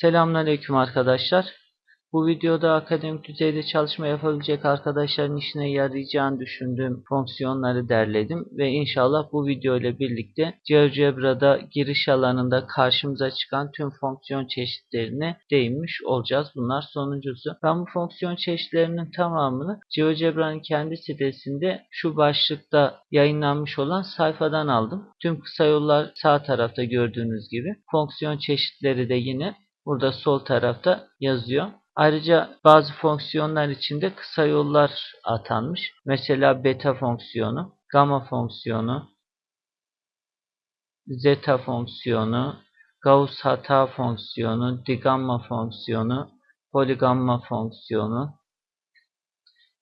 Selamünaleyküm arkadaşlar. Bu videoda akademik düzeyde çalışma yapabilecek arkadaşların işine yarayacağını düşündüğüm fonksiyonları derledim ve inşallah bu video ile birlikte GeoGebra'da giriş alanında karşımıza çıkan tüm fonksiyon çeşitlerine değinmiş olacağız. Bunlar sonuncusu. Ben bu fonksiyon çeşitlerinin tamamını GeoGebra'nın kendi sitesinde şu başlıkta yayınlanmış olan sayfadan aldım. Tüm kısa yollar sağ tarafta gördüğünüz gibi. Fonksiyon çeşitleri de yine burada sol tarafta yazıyor. Ayrıca bazı fonksiyonlar içinde kısa yollar atanmış. Mesela beta fonksiyonu, gamma fonksiyonu, zeta fonksiyonu, Gauss hata fonksiyonu, digamma fonksiyonu, poligamma fonksiyonu,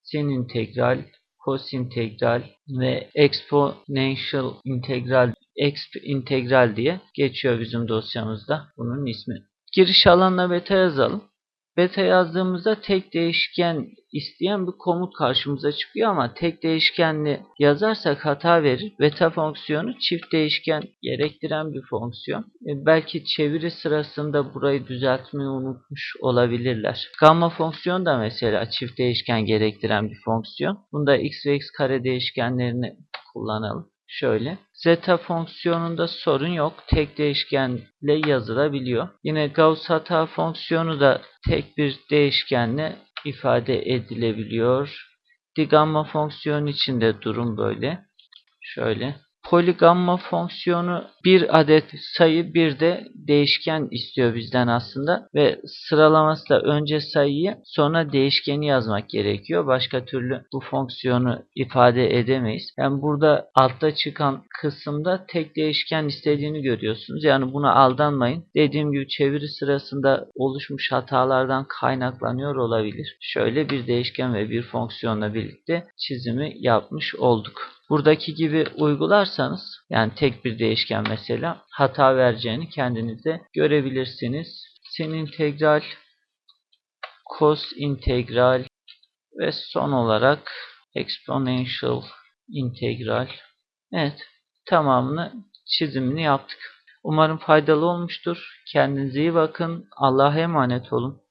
sin integral, cos integral ve exponential integral, exp integral diye geçiyor bizim dosyamızda bunun ismi. Giriş alanına beta yazalım. Beta yazdığımızda tek değişken isteyen bir komut karşımıza çıkıyor ama tek değişkenli yazarsak hata verir. Beta fonksiyonu çift değişken gerektiren bir fonksiyon. E, belki çeviri sırasında burayı düzeltmeyi unutmuş olabilirler. Gamma fonksiyonu da mesela çift değişken gerektiren bir fonksiyon. Bunda x ve x kare değişkenlerini kullanalım. Şöyle. Zeta fonksiyonunda sorun yok. Tek değişkenle yazılabiliyor. Yine Gauss hata fonksiyonu da tek bir değişkenle ifade edilebiliyor. Digamma fonksiyonu için de durum böyle. Şöyle. Poligamma fonksiyonu bir adet sayı bir de değişken istiyor bizden aslında ve sıralamasıyla önce sayıyı sonra değişkeni yazmak gerekiyor. Başka türlü bu fonksiyonu ifade edemeyiz. Yani burada altta çıkan kısımda tek değişken istediğini görüyorsunuz. Yani buna aldanmayın. Dediğim gibi çeviri sırasında oluşmuş hatalardan kaynaklanıyor olabilir. Şöyle bir değişken ve bir fonksiyonla birlikte çizimi yapmış olduk. Buradaki gibi uygularsanız yani tek bir değişken mesela hata vereceğini kendiniz de görebilirsiniz. Sin integral, cos integral ve son olarak exponential integral. Evet tamamını çizimini yaptık. Umarım faydalı olmuştur. Kendinize iyi bakın. Allah'a emanet olun.